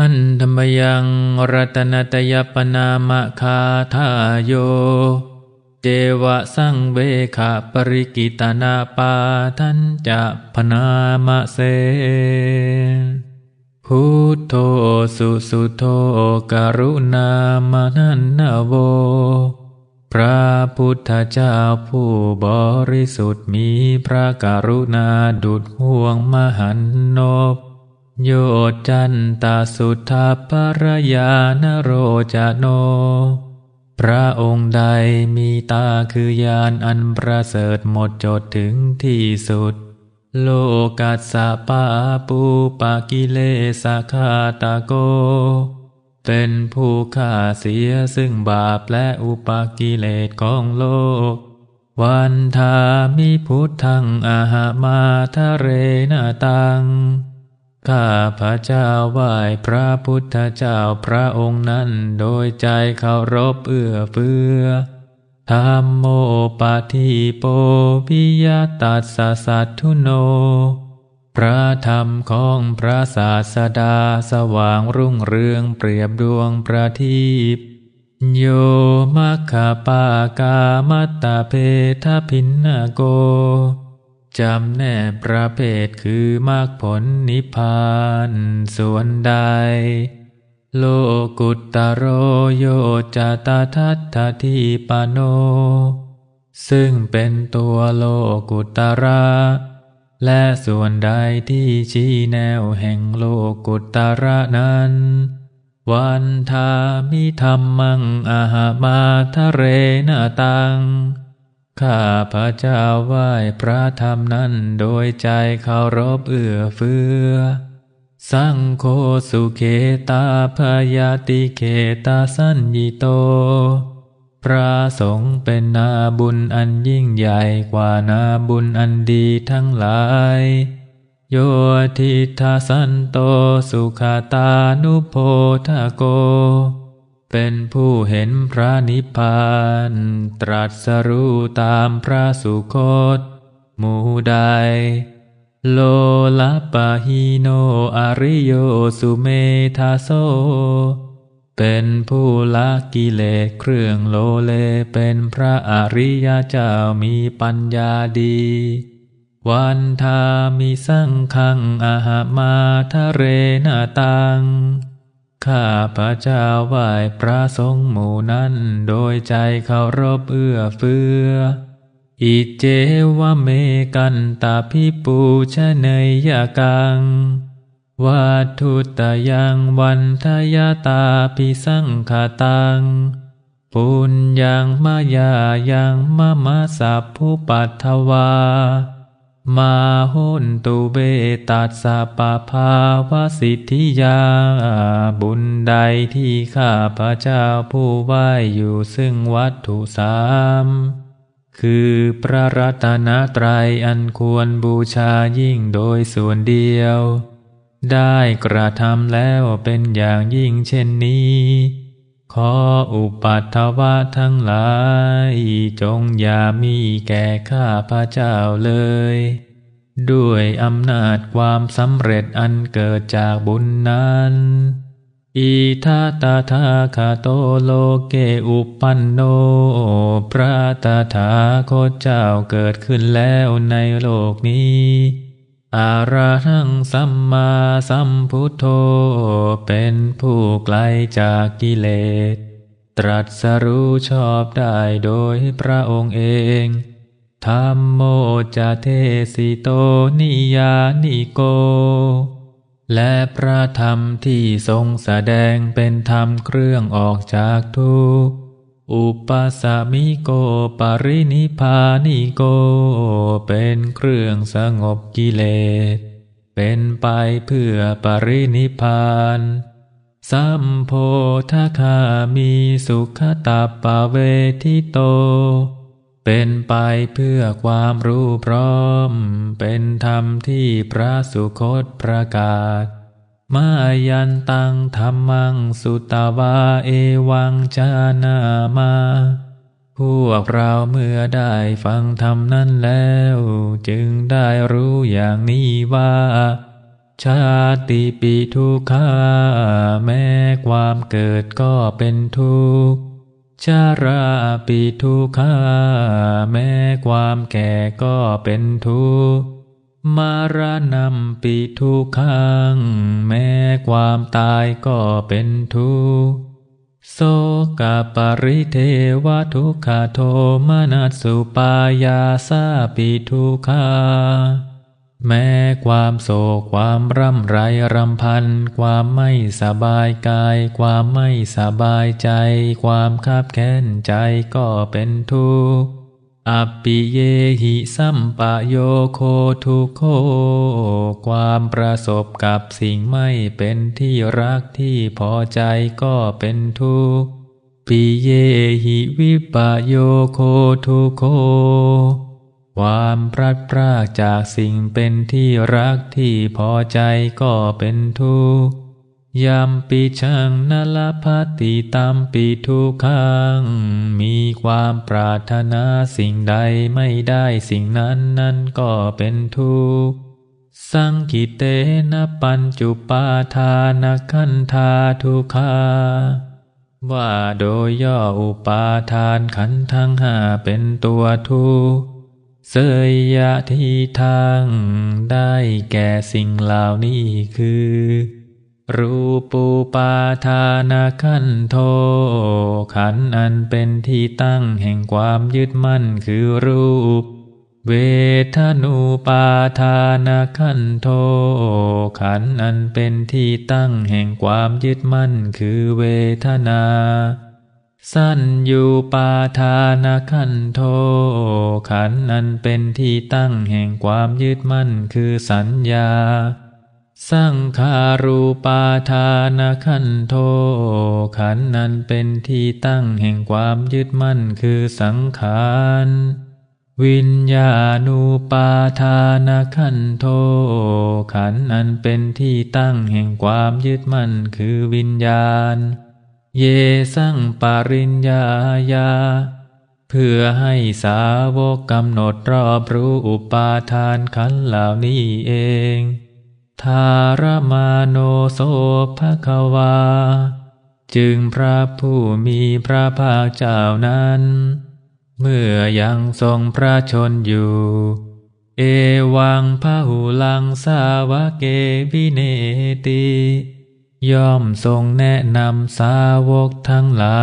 หันธรรมยังรัตนตยปนามะคาทาโย เจวะสังเวขะปริกิตนาปาทันจะพนามะเสพุทโธสุสุโธกรุณามนันนโว พระพุทธเจ้าผู้บริสุทธิ์มีพระกรุณาดุดห่วงมหันนบ โยจันตาสุทธาปรยานโรจโน พระองค์ใดมีตาคือยานอันประเสริฐหมดจดถึงที่สุด โลกัสสะปาปูปากิเลสคาตาโก เป็นผู้ฆ่าเสียซึ่งบาปและอุปากิเลสของโลก วันทามิพุทธังอาหามาทะเรนาตัง ข้าพระเจ้าไหว้พระพุทธเจ้าพระองค์นั้น โดยใจเคารพเอื้อเฟื้อธรรมโมปาทิโปปิยตัสสะสัทธุโน พระธรรมของพระศาสดาสว่างรุ่งเรืองเปรียบดวงประทีปโยมัคคาปากามัตตาเพทพินนาโก จำแนกประเภทคือมรรคผลนิพพานส่วนใด โลกุตตโรโยจตาทัตถทิปโน ซึ่งเป็นตัวโลกุตตระและส่วนใดที่ชี้แนวแห่งโลกุตตระนั้น วันทามิธรรมังอาหามาทะเรนาตัง ข้าพระเจ้าไหว้พระธรรมนั้นโดยใจเคารพเอื้อเฟื้อ สังโฆสุเขตาพยาติเขตาสัญญิโต พระสงฆ์เป็นนาบุญอันยิ่งใหญ่กว่านาบุญอันดีทั้งหลาย โยทิทาสันโตสุขตานุโพธโก เป็นผู้เห็นพระนิพพาน ตรัสรู้ตามพระสุคต หมูใด โลลปะฮิโนอริโยสุเมธาโซ เป็นผู้ละกิเลสเครื่องโลเลเป็นพระอริยเจ้ามีปัญญาดี วันทามิสังขังอาหามาทะเรนาตัง ข้าพระเจ้าไหว้พระสงฆ์หมู่นั้น โดยใจเคารพเอื้อเฟื้อ อิเจวะเมกันตาพิปูชเนยยกังวัตถุตยังวันทยาตาปิสังขตัง ปุญญังมายายังมะมะสัพพุปัทวา มาหุนตุเบตัสสะปะภาวสิทธิยา บุญใดที่ข้าพระเจ้าผู้ไหวอยู่ซึ่งวัตถุสามคือพระรัตนตรัยอันควรบูชายิ่งโดยส่วนเดียว ได้กระทำแล้วเป็นอย่างยิ่งเช่นนี้ ขออุปัตถวะทั้งหลาย จงอย่ามีแก่ข้าพระเจ้าเลย ด้วยอำนาจความสำเร็จอันเกิดจากบุญนั้น อิทาตาทาคาโตโลเกอุปันโน พระตาถาโคเจ้าเกิดขึ้นแล้วในโลกนี้ อาราหังสัมมาสัมพุทโธ เป็นผู้ไกลจากกิเลส ตรัสรู้ชอบได้โดยพระองค์เองธรรมโมจเทสิโตนิยานิโก และพระธรรมที่ทรงแสดงเป็นธรรมเครื่องออกจากทุกข์ อุปสมิโกปรินิพานิโก เป็นเครื่องสงบกิเลส เป็นไปเพื่อปรินิพานสัมโพธคามีสุขตาปเวทิโต เป็นไปเพื่อความรู้พร้อม เป็นธรรมที่พระสุคตประกาศ มายันตังธรรมังสุตวาเอวังชานามา พวกเราเมื่อได้ฟังธรรมนั้นแล้ว จึงได้รู้อย่างนี้ว่า ชาติปีทุกขาแม้ความเกิดก็เป็นทุกข์ชาราปีทุกขาแม้ความแก่ก็เป็นทุกข์ มารณะปีทุกขังแม้ความตายก็เป็นทุกข์โสกปริเทวทุกขโทมนัสสุปายาสาปิทุขาแม้ความโศกความร่ำไรรำพัน ความไม่สบายกาย ความไม่สบายใจ ความคับแค้นใจก็เป็นทุกข์ อปิเยหิสัมปโยโคทุโค ความประสบกับสิ่งไม่เป็นที่รักที่พอใจก็เป็นทุกข์ปิเยหิวิปโยโคทุโค ความพลัดพรากจากสิ่งเป็นที่รักที่พอใจก็เป็นทุกข์ ยามปีชังนลพัติตามปีทุกขัง มีความปรารถนาสิ่งใดไม่ได้สิ่งนั้นนั่นก็เป็นทุกข์สังกิเตนะปัญจุปาทานขันธาทุกขาว่าโดยย่ออุปาทานขันทั้งห้าเป็นตัวทุกข์เสยยะทีทางได้แก่สิ่งเหล่านี้คือ รูปูปาทานาขันโท ขันอันเป็นที่ตั้งแห่งความยึดมั่นคือรูป เวทนูปาทานาขันโท ขันอันเป็นที่ตั้งแห่งความยึดมั่นคือเวทนา สั้นอยู่ปาทานาขันโท ขันอันเป็นที่ตั้งแห่งความยึดมั่นคือสัญญา สังขารูปาทานขันโท ขันนั้นเป็นที่ตั้งแห่งความยึดมั่นคือสังขารวิญญาณูปาทานขันโท ขันอันเป็นที่ตั้งแห่งความยึดมั่นคือวิญญาณ เยสังปริญญาญา เพื่อให้สาวกกำหนดรอบรู้อุปาทานขันเหล่านี้เอง ทารมาโนโสภควา จึงพระผู้มีพระภาคเจ้านั้น เมื่อยังทรงพระชนอยู่ เอวังพระหูลังสาวเกวิเนติย่อมทรงแนะนำสาวกทั้งหลา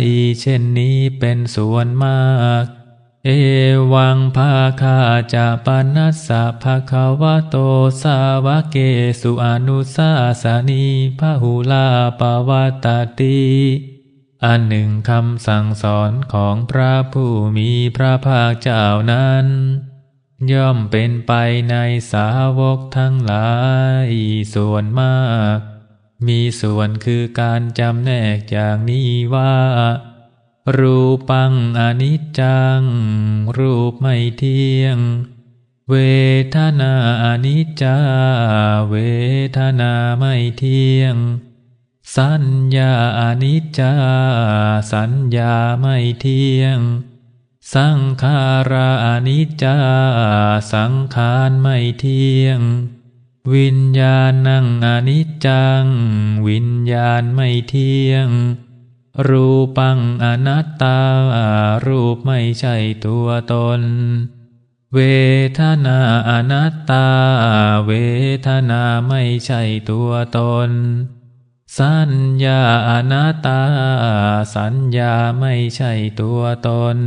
ย เช่นนี้เป็นส่วนมาก เอวังภาคาจะปนัสสะภาคาวะโตสาวะเกสุอนุสาสานีพหุลาปวัตติอันหนึ่งคำสั่งสอนของพระผู้มีพระภาคเจ้านั้น ย่อมเป็นไปในสาวกทั้งหลายส่วนมาก มีส่วนคือการจำแนกอย่างนี้ว่า รูปังอนิจจัง รูปไม่เที่ยง เวทนาอนิจจา เวทนาไม่เที่ยง สัญญาอนิจจา สัญญาไม่เที่ยง สังขาราอนิจจา สังขารไม่เที่ยง วิญญาณังอนิจจัง วิญญาณไม่เที่ยง รูปังอนัตตา รูปไม่ใช่ตัวตน เวทนาอนัตตา เวทนาไม่ใช่ตัวตน สัญญาอนัตตา สัญญาไม่ใช่ตัวตน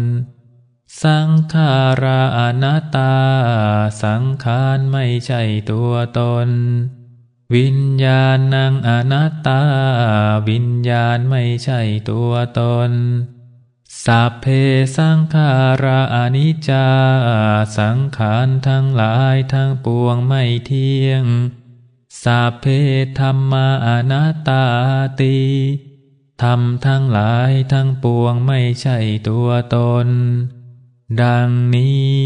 สังขาราอนัตตา สังขารไม่ใช่ตัวตน วิญญาณังอนัตตา วิญญาณไม่ใช่ตัวตน สัพเพสังขาราอนิจจา สังขารทั้งหลายทั้งปวงไม่เที่ยง สัพเพธรรมาอนัตตาติธรรมทั้งหลายทั้งปวงไม่ใช่ตัวตน ดังนี้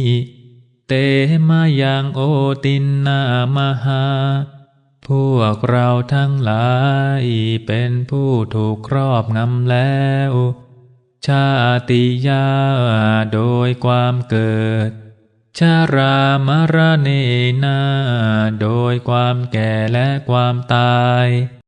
เตมายังโอตินนามหา พวกเราทั้งหลายเป็นผู้ถูกครอบงำแล้ว ชาติยาโดยความเกิด ชารามรณเนนาโดยความแก่และความตาย